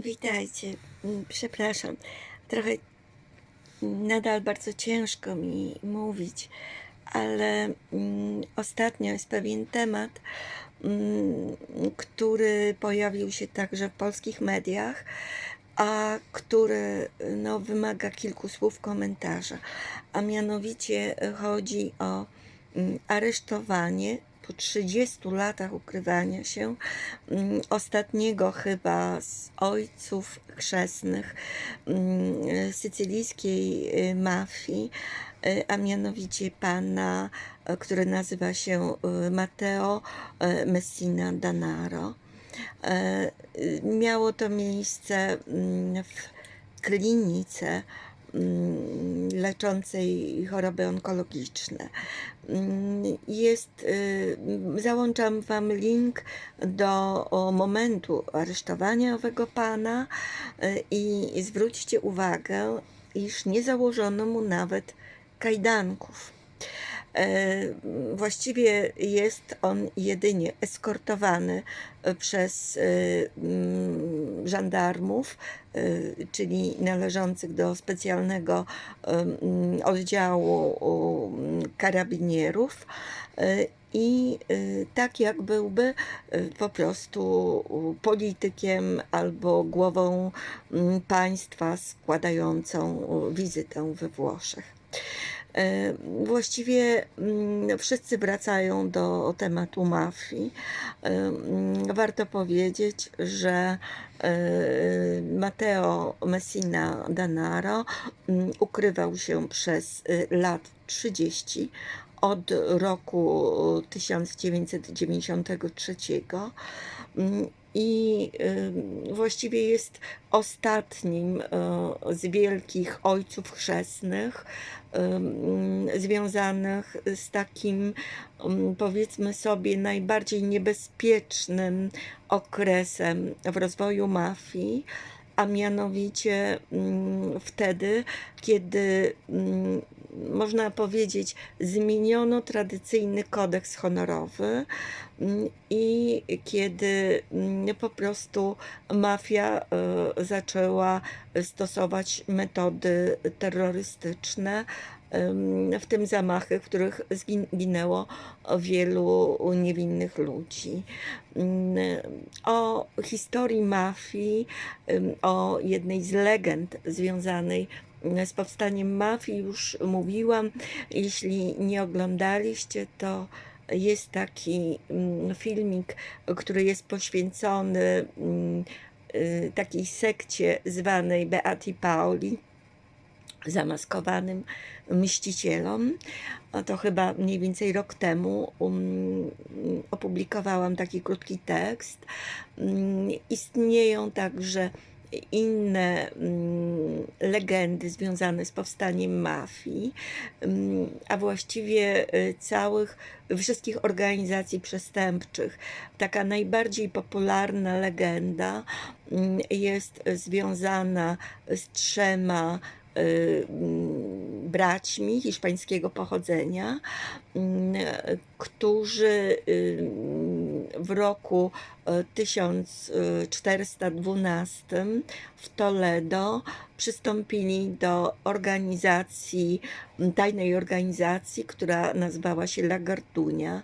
Witajcie. Mm, Przepraszam. Trochę nadal bardzo ciężko mi mówić, ale mm, ostatnio jest pewien temat, mm, który pojawił się także w polskich mediach, a który no, wymaga kilku słów komentarza. A mianowicie chodzi o aresztowanie po 30 latach ukrywania się mm, ostatniego chyba z ojców chrzestnych mm, sycylijskiej y, mafii, y, a mianowicie pana, y, który nazywa się Matteo Messina Danaro. Miało to miejsce mm, w klinice leczącej choroby onkologiczne. Mm, Jest, y, załączam Wam link do momentu aresztowania owego pana y, i zwróćcie uwagę, iż nie założono mu nawet kajdanków. E, Właściwie jest on jedynie eskortowany przez e, mm, żandarmów, e, czyli należących do specjalnego em, oddziału mm, karabinierów. E, I e, tak jak byłby e, po prostu politykiem albo głową mm, państwa składającą wizytę we Włoszech. E, Właściwie mm, wszyscy wracają do tematu mafii. E, mm, Warto powiedzieć, że e, Matteo Messina Danaro mm, ukrywał się przez e, lat 30 od roku 1993 mm, i właściwie jest ostatnim y, z wielkich ojców chrzestnych związanych z takim, powiedzmy sobie, najbardziej niebezpiecznym okresem w rozwoju mafii, a mianowicie ym, wtedy, kiedy ym, można powiedzieć, zmieniono tradycyjny kodeks honorowy ym, i kiedy po prostu mafia y, zaczęła stosować metody terrorystyczne, w tym zamachy, w których zginęło wielu niewinnych ludzi. Ym, O historii mafii, o jednej z legend związanej z powstaniem mafii już mówiłam. Jeśli nie oglądaliście, to jest taki mm, filmik, który jest poświęcony mm, y, takiej sekcie zwanej Beati Paoli, zamaskowanym mścicielom. To chyba mniej więcej rok temu um, opublikowałam taki krótki tekst. Mm, Istnieją także inne mm, legendy związane z powstaniem mafii, mm, a właściwie y, całych wszystkich organizacji przestępczych. Taka najbardziej popularna legenda mm, jest związana z trzema braćmi hiszpańskiego pochodzenia, mm, którzy y, w roku e, 1412 w Toledo przystąpili do organizacji, tajnej organizacji, która nazywała się La Gardunia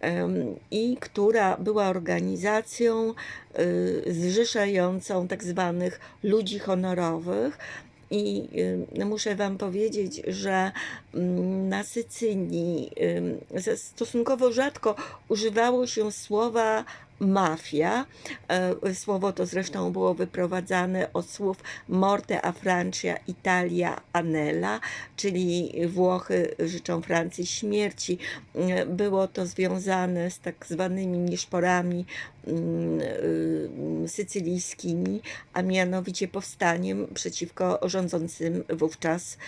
em, i która była organizacją y, zrzeszającą tak zwanych ludzi honorowych, i y, muszę Wam powiedzieć, że mm, na Sycylii stosunkowo rzadko używało się słowa mafia. E, Słowo to zresztą było wyprowadzane od słów Morte a Francia Italia Anella, czyli Włochy życzą Francji śmierci. E, Było to związane z tak zwanymi nieszporami mm, y, sycylijskimi, a mianowicie powstaniem przeciwko rządzącym wówczas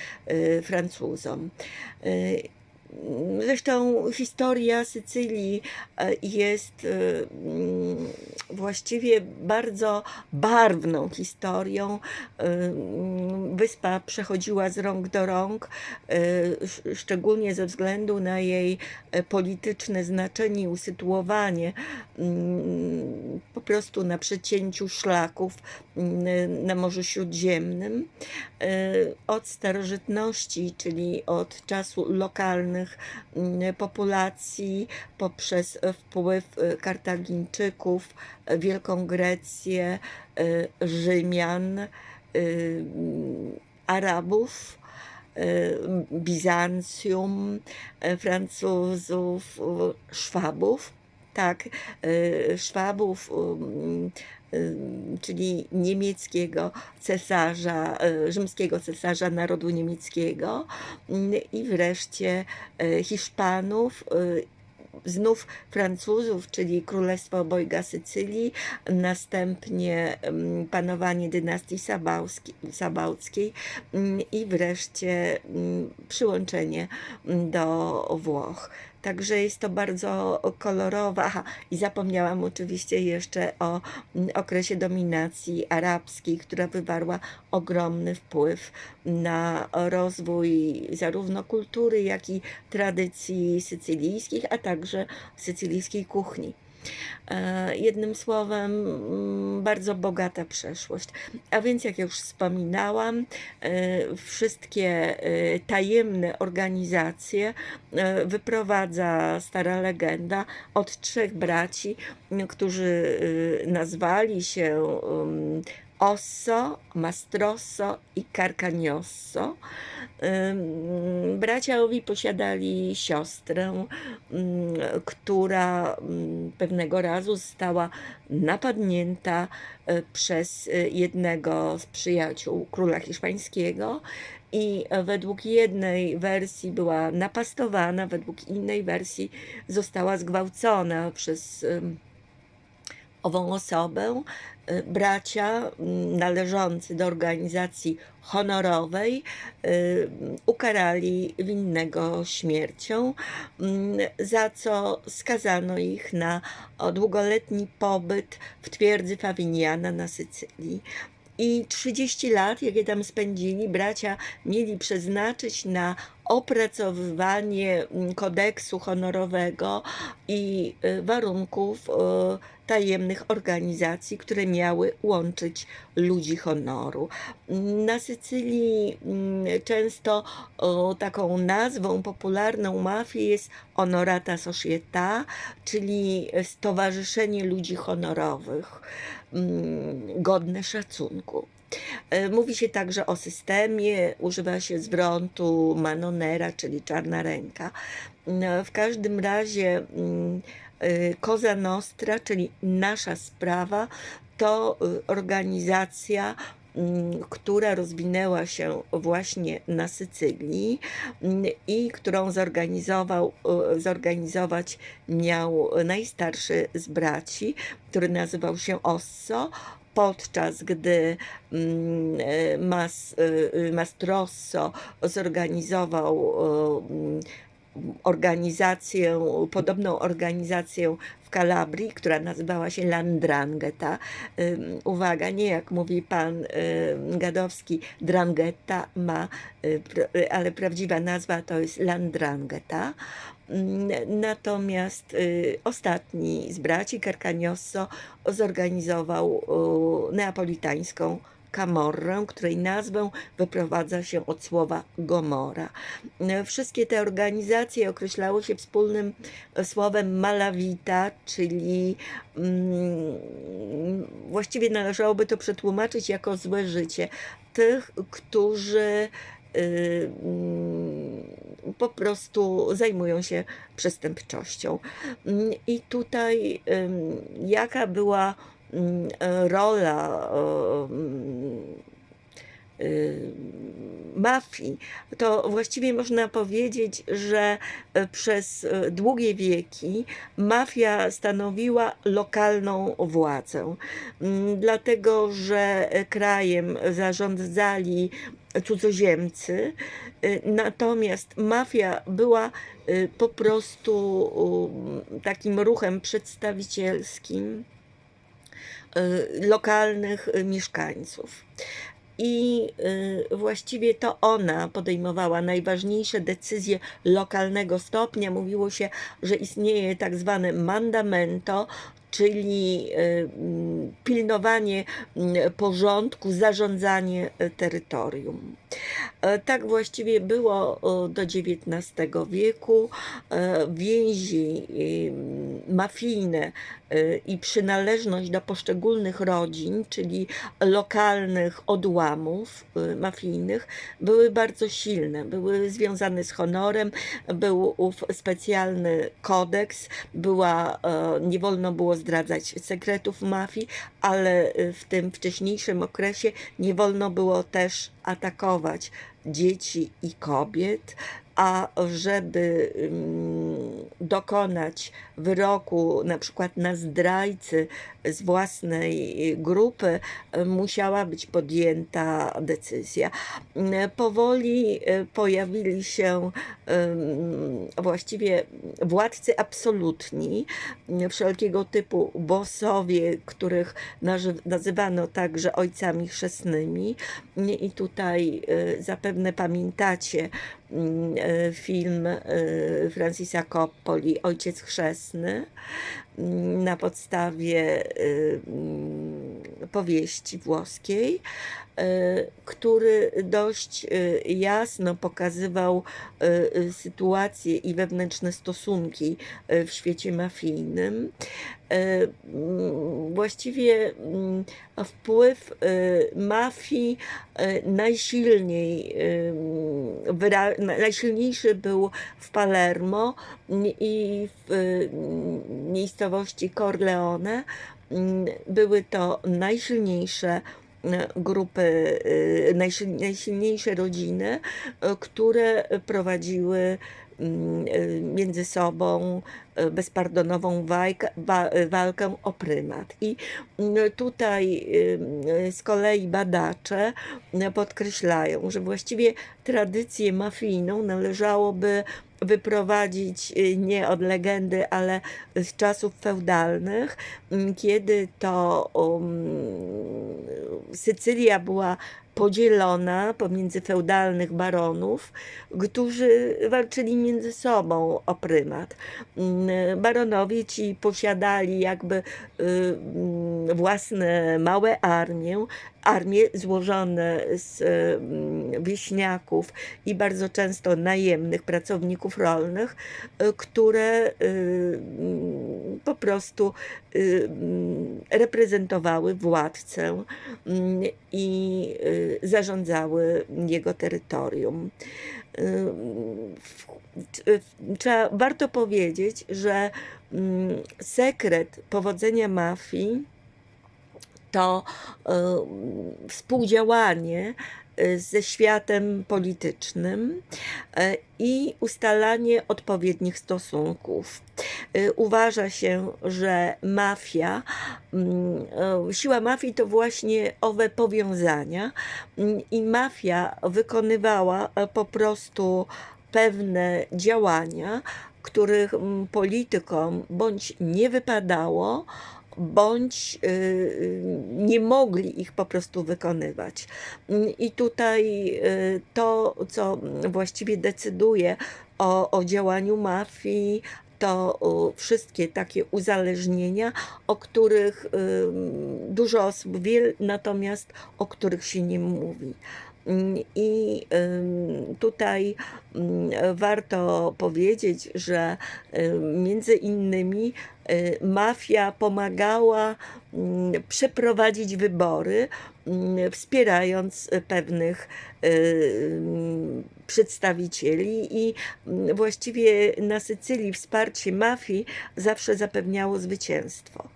Francuzom. Zresztą historia Sycylii e, jest e, mm, właściwie bardzo barwną historią. E, mm, Wyspa przechodziła z rąk do rąk, sz- szczególnie ze względu na jej polityczne znaczenie i usytuowanie mm, po prostu na przecięciu szlaków na Morzu Śródziemnym. Od starożytności, czyli od czasu lokalnych mm, populacji, poprzez wpływ e, Kartagińczyków, e, Wielką Grecję, e, Rzymian, e, Arabów, e, Bizancjum, e, Francuzów, e, Szwabów. Tak, e, Szwabów, um, ym, czyli niemieckiego cesarza, rzymskiego cesarza narodu niemieckiego i wreszcie Hiszpanów, znów Francuzów, czyli Królestwo Obojga Sycylii, następnie mm, panowanie dynastii Sabałckiej mm, i wreszcie mm, przyłączenie do Włoch. Także jest to bardzo kolorowa. Aha, i zapomniałam oczywiście jeszcze o mm, okresie dominacji arabskiej, która wywarła ogromny wpływ na rozwój zarówno kultury, jak i tradycji sycylijskich, a także sycylijskiej kuchni. E, Jednym słowem, mm, bardzo bogata przeszłość. A więc, jak już wspominałam, e, wszystkie e, tajemne organizacje wyprowadza stara legenda od trzech braci, którzy nazwali się um, Osso, Mastrosso i Carcagnosso. Bracia owi posiadali siostrę, która pewnego razu została napadnięta e, przez e, jednego z przyjaciół króla hiszpańskiego i według jednej wersji była napastowana, według innej wersji została zgwałcona przez ową osobę. Y, Bracia mm, należący do organizacji honorowej y, ukarali winnego śmiercią, mm, za co skazano ich na długoletni pobyt w twierdzy Fawiniana na Sycylii. I 30 lat, jakie tam spędzili, bracia mieli przeznaczyć na opracowywanie mm, kodeksu honorowego i y, warunków y, tajemnych organizacji, które miały łączyć ludzi honoru. Na Sycylii mm, często taką nazwą popularną mafii jest Honorata Società, czyli Stowarzyszenie Ludzi Honorowych, mm, godne szacunku. E, Mówi się także o systemie, używa się zwrotu manonera, czyli czarna ręka. No, W każdym razie mm, y, Cosa Nostra, czyli nasza sprawa, to organizacja, mm, która rozwinęła się właśnie na Sycylii mm, i którą zorganizował, zorganizować miał najstarszy z braci, który nazywał się Osso podczas gdy mm, e, Mas, e, Mastrosso zorganizował e, mm, organizację, podobną organizację w Kalabrii, która nazywała się Landrangheta. Ym, Uwaga, nie jak mówi pan Gadowski, Drangheta ma, y, pr- ale prawdziwa nazwa to jest Landrangheta. Mm, Natomiast y, ostatni z braci, Carcagnosso, zorganizował y, neapolitańską Camorrę, której nazwę wyprowadza się od słowa Gomora. Y, Wszystkie te organizacje określały się wspólnym słowem malavita, czyli mm, właściwie należałoby to przetłumaczyć jako złe życie. Tych, którzy y, mm, po prostu zajmują się przestępczością. Mm, I tutaj jaka była rola ym, y, mafii, to właściwie można powiedzieć, że e, przez e, długie wieki mafia stanowiła lokalną władzę, Mm, dlatego że e, krajem zarządzali cudzoziemcy, natomiast mafia była po prostu takim ruchem przedstawicielskim lokalnych y, mieszkańców. I y, właściwie to ona podejmowała najważniejsze decyzje lokalnego stopnia. Mówiło się, że istnieje tak zwane mandamento, czyli y, pilnowanie porządku, zarządzanie y, terytorium. E, Tak właściwie było do XIX wieku. E, Więzi mafijne y, i przynależność do poszczególnych rodzin, czyli lokalnych odłamów mafijnych, były bardzo silne. Były związane z honorem, był ów specjalny kodeks, była, e, nie wolno było zdradzać sekretów mafii, ale w tym wcześniejszym okresie nie wolno było też atakować dzieci i kobiet, a żeby ym, dokonać wyroku na przykład na zdrajcy z własnej grupy, musiała być podjęta decyzja. Powoli y, pojawili się właściwie władcy absolutni, y, wszelkiego typu bossowie, których nazywano także ojcami chrzestnymi. I tutaj y, zapewne pamiętacie mm, film Francisa Ojciec Chrzestny mm, na podstawie y, mm, powieści włoskiej, y, który dość y, jasno pokazywał y, sytuację i wewnętrzne stosunki w świecie mafijnym. Właściwie wpływ mafii najsilniej, najsilniejszy był w Palermo i w miejscowości Corleone. Mm, Były to najsilniejsze y, grupy, najsil- najsilniejsze rodziny, y, które prowadziły mm, między sobą bezpardonową walkę o prymat. I mm, tutaj z kolei badacze podkreślają, że właściwie tradycję mafijną należałoby wyprowadzić y, nie od legendy, ale z czasów feudalnych, mm, kiedy to um, Sycylia była podzielona pomiędzy feudalnych baronów, którzy walczyli między sobą o prymat. Mm, Baronowie ci posiadali jakby y, mm, własne małe armie, armie złożone z mm, wieśniaków i bardzo często najemnych pracowników rolnych, y, które y, po prostu y, mm, reprezentowały władcę mm, i y, zarządzały jego terytorium. Y, Trzeba, warto powiedzieć, że mm, sekret powodzenia mafii to współdziałanie ze światem politycznym y, i ustalanie odpowiednich stosunków. Y, Uważa się, że mafia, mm, y, siła mafii to właśnie owe powiązania mm, i mafia wykonywała e, po prostu pewne działania, których mm, politykom bądź nie wypadało, bądź y, y, nie mogli ich po prostu wykonywać. I tutaj y, to, co właściwie decyduje o, o działaniu mafii, to wszystkie takie uzależnienia, o których dużo osób wie, natomiast o których się nie mówi. Mm, I tutaj mm, warto powiedzieć, że między innymi y, mafia pomagała mm, przeprowadzić wybory, wspierając pewnych y, przedstawicieli i właściwie na Sycylii wsparcie mafii zawsze zapewniało zwycięstwo.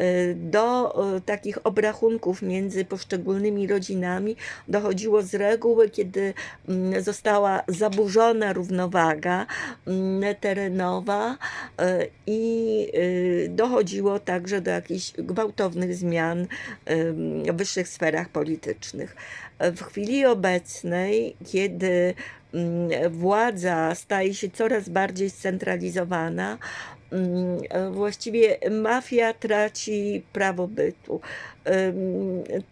Y, do y, takich obrachunków między poszczególnymi rodzinami dochodziło z reguły, kiedy mm, została zaburzona równowaga mm, terenowa y, i dochodziło także do jakichś gwałtownych zmian w wyższych sferach politycznych. W chwili obecnej, kiedy mm, władza staje się coraz bardziej scentralizowana, właściwie mafia traci prawo bytu.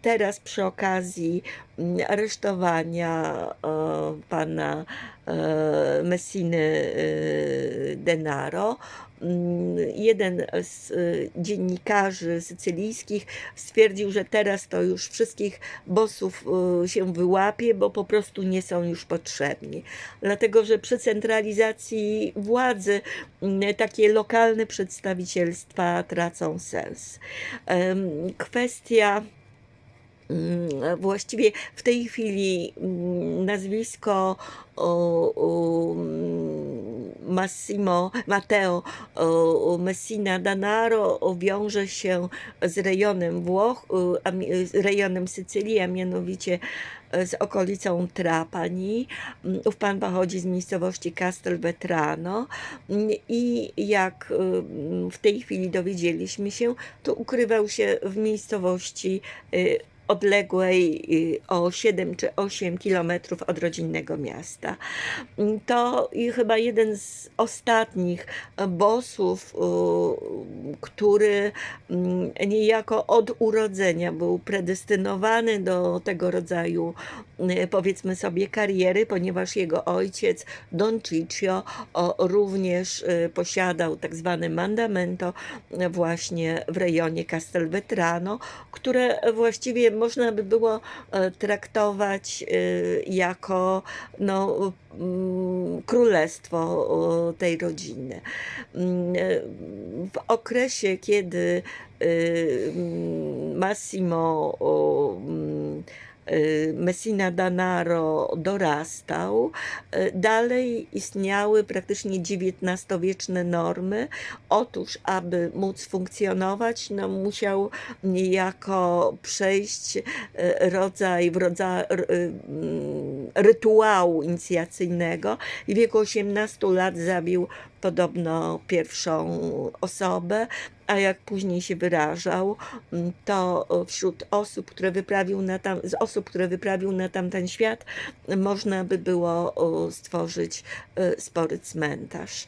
Teraz przy okazji mm, aresztowania pana e, Messiny e, Denaro, mm, jeden z e, dziennikarzy sycylijskich stwierdził, że teraz to już wszystkich bossów e, się wyłapie, bo po prostu nie są już potrzebni. Dlatego, że przy centralizacji władzy mm, takie lokalne przedstawicielstwa tracą sens. Em, Kwestia mm, właściwie w tej chwili mm, nazwisko mm, Massimo Matteo Messina Danaro wiąże się z rejonem Włoch, z rejonem Sycylii, a mianowicie z okolicą Trapani. Ów pan pochodzi z miejscowości Castelvetrano Mm, i jak y, w tej chwili dowiedzieliśmy się, to ukrywał się w miejscowości y, odległej y, o 7 czy 8 kilometrów od rodzinnego miasta. Mm, To chyba jeden z ostatnich bossów, y, który mm, niejako od urodzenia był predestynowany do tego rodzaju, y, powiedzmy sobie, kariery, ponieważ jego ojciec Don Ciccio również y, posiadał tak zwane mandamento właśnie w rejonie Castelvetrano, które właściwie można by było e, traktować y, jako no, mm, królestwo tej rodziny. Mm, e, W okresie, kiedy mm, Massimo Messina Danaro dorastał, y, dalej istniały praktycznie XIX-wieczne normy. Otóż, aby móc funkcjonować, no, musiał niejako przejść y, rodzaj w rodzaju rytuału inicjacyjnego i w wieku 18 lat zabił podobno pierwszą osobę, a jak później się wyrażał, mm, to wśród osób, które wyprawił na tam, z osób, które wyprawił na tamten świat, można by było stworzyć e, spory cmentarz.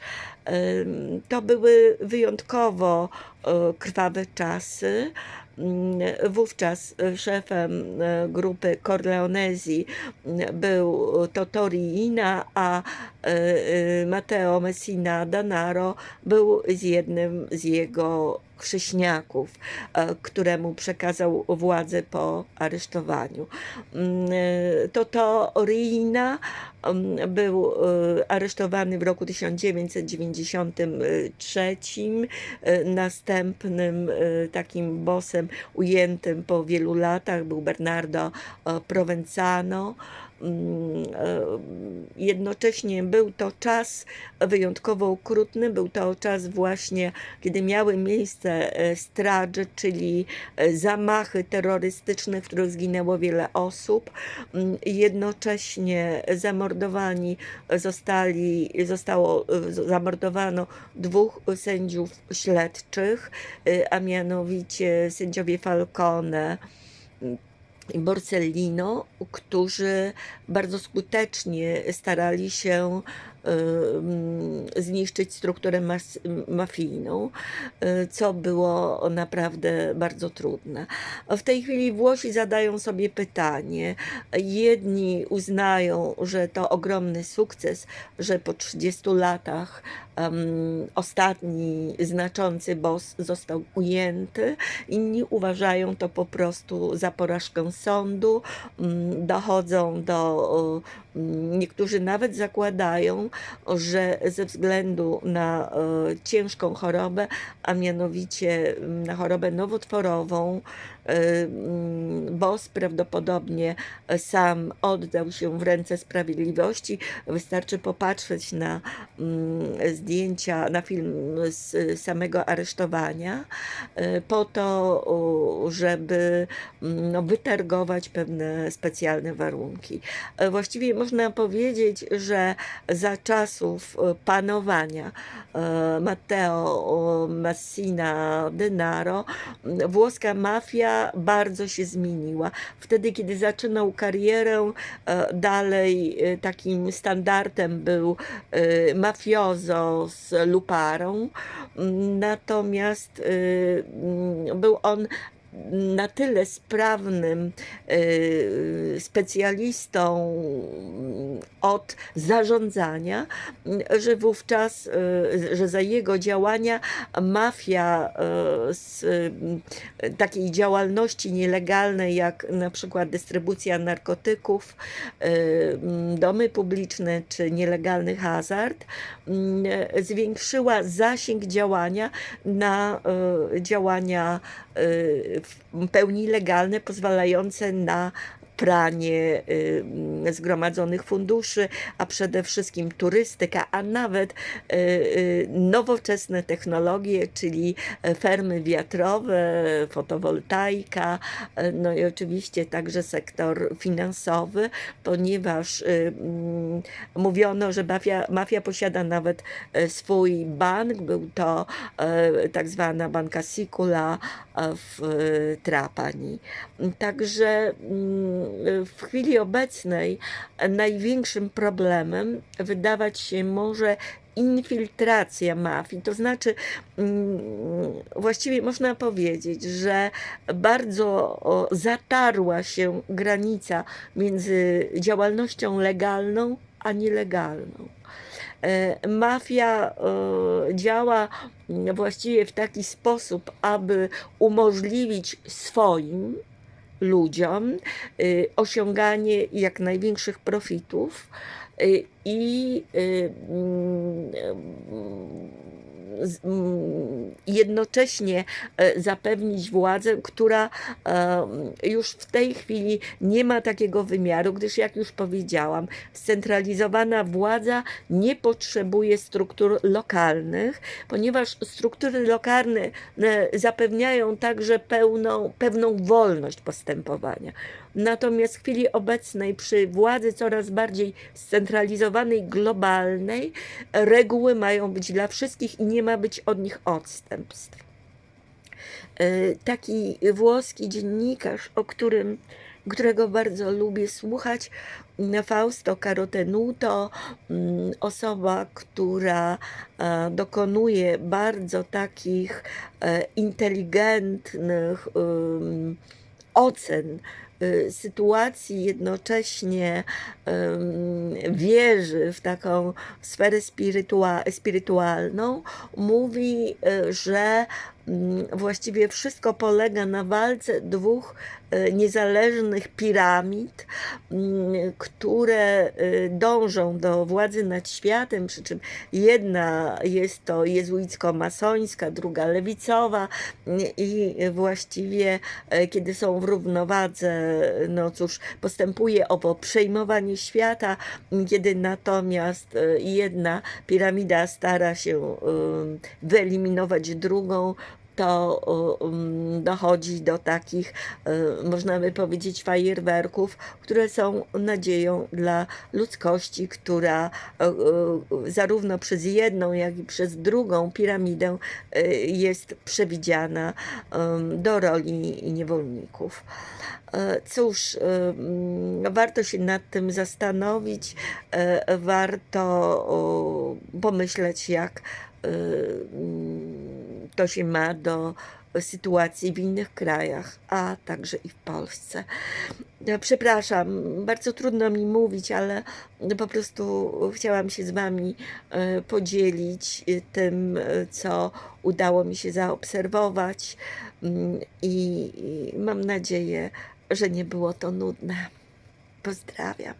To były wyjątkowo e, krwawe czasy. Mm, Wówczas szefem e, grupy Corleonesi mm, był Totò Riina, a e, e, Matteo Messina Danaro był z jednym z jego chrześniaków, e, któremu przekazał władzę po aresztowaniu. Mm, e, Totò Riina mm, był e, aresztowany w roku 1993. E, Następnym takim bossem ujętym po wielu latach był Bernardo Provenzano. Mm, e, Jednocześnie był to czas wyjątkowo okrutny, był to czas właśnie, kiedy miały miejsce e, straże, czyli e, zamachy terrorystyczne, w których zginęło wiele osób. Mm, Jednocześnie zamordowani zostali, zostało, zamordowano dwóch sędziów śledczych, a mianowicie sędziowie Falcone i Borsellino, którzy bardzo skutecznie starali się zniszczyć strukturę mafijną, y, co było naprawdę bardzo trudne. W tej chwili Włosi zadają sobie pytanie. Jedni uznają, że to ogromny sukces, że po 30 latach em, ostatni znaczący boss został ujęty. Inni uważają to po prostu za porażkę sądu. Mm, Dochodzą do, mm, niektórzy nawet zakładają, że ze względu na e, ciężką chorobę, a mianowicie mm, na chorobę nowotworową, e, mm, Boss prawdopodobnie sam oddał się w ręce sprawiedliwości. Wystarczy popatrzeć na mm, zdjęcia, na film z samego aresztowania, e, po to, żeby mm, no, wytargować pewne specjalne warunki. E, Właściwie można powiedzieć, że za czasów panowania Matteo Massina Denaro włoska mafia bardzo się zmieniła. Wtedy, kiedy zaczynał karierę, e, dalej e, takim standardem był e, mafiozo z luparą, natomiast był on na tyle sprawnym y, specjalistą od zarządzania, że wówczas, y, że za jego działania mafia y, z takiej działalności nielegalnej, jak na przykład dystrybucja narkotyków, domy publiczne czy nielegalny hazard, zwiększyła zasięg działania na działania w pełni legalne, pozwalające na pranie y, zgromadzonych funduszy, a przede wszystkim turystyka, a nawet y, y, nowoczesne technologie, czyli fermy wiatrowe, fotowoltaika, y, no i oczywiście także sektor finansowy, ponieważ mm, mówiono, że mafia, mafia posiada nawet e, swój bank, był to e, tak zwana banka Sicula e, w e, Trapani. Także mm, w chwili obecnej największym problemem wydawać się może infiltracja mafii. To znaczy, mm, właściwie można powiedzieć, że bardzo zatarła się granica między działalnością legalną a nielegalną. E, Mafia działa właściwie w taki sposób, aby umożliwić swoim ludziom y, osiąganie jak największych profitów y, i y, mm, jednocześnie e, zapewnić władzę, która e, już w tej chwili nie ma takiego wymiaru, gdyż jak już powiedziałam, scentralizowana władza nie potrzebuje struktur lokalnych, ponieważ struktury lokalne e, zapewniają także pełną, pewną wolność postępowania. Natomiast w chwili obecnej, przy władzy coraz bardziej scentralizowanej, globalnej, reguły mają być dla wszystkich i nie ma być od nich odstępstw. E, Taki włoski dziennikarz, o którym, którego bardzo lubię słuchać, Fausto Carotenuto, mm, osoba, która e, dokonuje bardzo takich e, inteligentnych ocen sytuacji, jednocześnie wierzy w taką sferę spirytua- spirytualną, mówi, y, że właściwie wszystko polega na walce dwóch y, niezależnych piramid, mm, które y, dążą do władzy nad światem, przy czym jedna jest to jezuicko-masońska, druga lewicowa i właściwie e, kiedy są w równowadze, no cóż, postępuje owo przejmowanie świata, kiedy natomiast e, jedna piramida stara się wyeliminować drugą, to um, dochodzi do takich, e, można by powiedzieć, fajerwerków, które są nadzieją dla ludzkości, która e, e, zarówno przez jedną, jak i przez drugą piramidę jest przewidziana do roli niewolników. Cóż, warto się nad tym zastanowić, warto pomyśleć, jak to się ma do sytuacji w innych krajach, a także i w Polsce. Przepraszam, bardzo trudno mi mówić, ale po prostu chciałam się z Wami e, podzielić e, tym, e, co udało mi się zaobserwować Mm, i mam nadzieję, że nie było to nudne. Pozdrawiam.